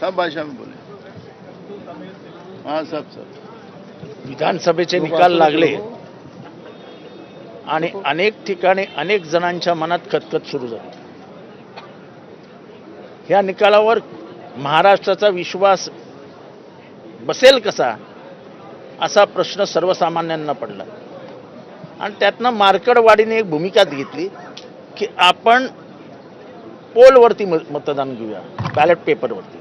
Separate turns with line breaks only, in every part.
सब भाषा में बोले हाँ सब सब.
विधानसभेचे निकाल लागले. आणि अनेक ठिकाणी अनेक जणांच्या मनात खतखत सुरू झाली. ह्या निकालावर महाराष्ट्राचा विश्वास बसेल कसा असा प्रश्न सर्वसामान्यांना पडला. आणि त्यातनं मार्कडवाडीने एक भूमिका घेतली की आपण पोलवरती मतदान घेऊया. बॅलेट पेपरवरती.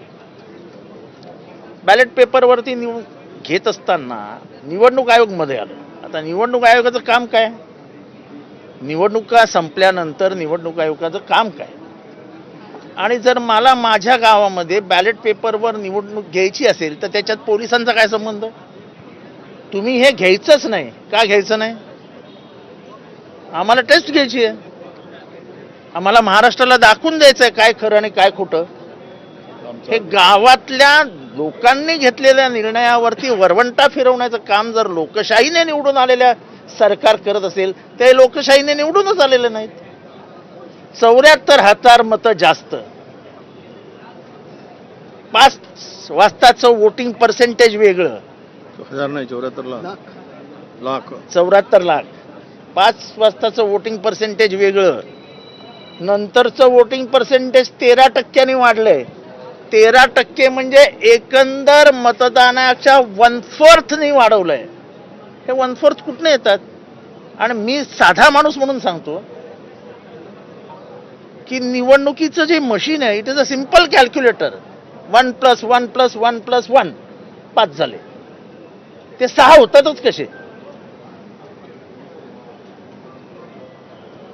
बॅलेट पेपरवरती निव घेत असताना निवडणूक आयोगमध्ये आलं. आता निवडणूक आयोगाचं काम काय? निवडणुका संपल्यानंतर निवडणूक आयोगाचं काम काय? आणि जर मला माझ्या गावामध्ये बॅलेट पेपरवर निवडणूक घ्यायची असेल तर त्याच्यात पोलिसांचा काय संबंध? तुम्ही हे घ्यायचंच नाही. का घ्यायचं नाही? आम्हाला टेस्ट घ्यायची आहे. आम्हाला महाराष्ट्राला दाखवून द्यायचं आहे काय खरं आणि काय खोटं. हे गावातल्या लोकांनी घेतलेल्या निर्णयावरती वरवंटा फिरवण्याचं काम जर लोकशाहीने निवडून आलेल्या सरकार करत असेल ते लोकशाहीने निवडूनच आलेले नाहीत. चौऱ्याहत्तर हजार मतं जास्त. पाच वाजताचं वोटिंग पर्सेंटेज वेगळं.
हजार नाही चौऱ्याहत्तर लाख. लाख.
चौऱ्याहत्तर लाख. पाच वाजताचं वोटिंग पर्सेंटेज वेगळं. नंतरचं वोटिंग पर्सेंटेज तेरा टक्क्यांनी वाढलंय. तेरा टक्के म्हणजे एकंदर मतदानाच्या वन फोर्थनी वाढवलंय. हे वन फोर्थ कुठनं येतात? आणि मी साधा माणूस म्हणून सांगतो की निवडणुकीचं जे मशीन आहे it is a simple calculator one plus one plus one plus one पाच झाले. ते सहा होतातच कसे?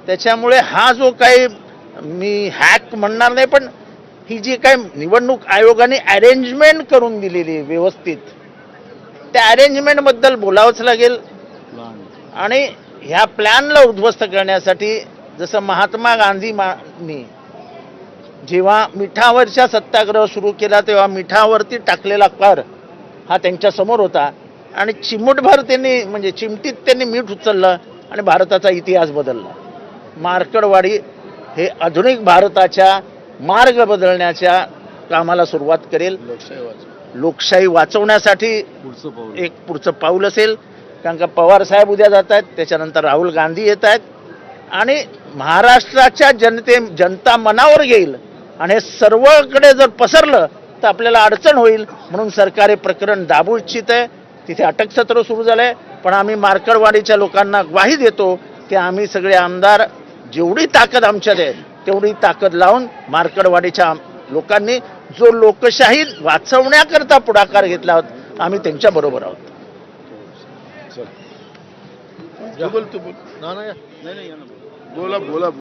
त्याच्यामुळे हा जो काही मी हॅक म्हणणार नाही पण ही जी काय निवडणूक आयोगाने अरेंजमेंट करून दिलेली व्यवस्थित त्या अरेंजमेंटबद्दल बोलावंच लागेल. आणि ह्या प्लॅनला उद्ध्वस्त करण्यासाठी जसं महात्मा गांधी नी जेव्हा मिठावरच्या सत्याग्रह सुरू केला तेव्हा मिठावरती टाकलेला कर हा त्यांच्यासमोर होता. आणि चिमूटभर त्यांनी म्हणजे चिमटीत त्यांनी मीठ उचललं आणि भारताचा इतिहास बदलला. मार्कडवाडी हे आधुनिक भारताच्या मार्ग बदलण्याच्या कामाला सुरुवात करेल.
लोकशाही वाच
लोकशाही वाचवण्यासाठी एक पुढचं पाऊल असेल. कारण का पवार साहेब उद्या जात आहेत त्याच्यानंतर राहुल गांधी येत आहेत. आणि महाराष्ट्राच्या जनते जनता मनावर घेईल. आणि हे सर्वकडे जर पसरलं तर आपल्याला अडचण होईल. म्हणून सरकार हे प्रकरण दाबू इच्छित आहे. तिथे अटक सत्र सुरू झालंय. पण आम्ही मार्कडवाडीच्या लोकांना ग्वाही देतो की आम्ही सगळे आमदार जेवढी ताकद आमच्यात आहे तेवढी ताकद लावून मार्कडवाडीच्या लोकांनी जो लोकशाही वाचवण्याकरता पुढाकार घेतला आहोत आम्ही त्यांच्या बरोबर आहोत.
बोला बोला.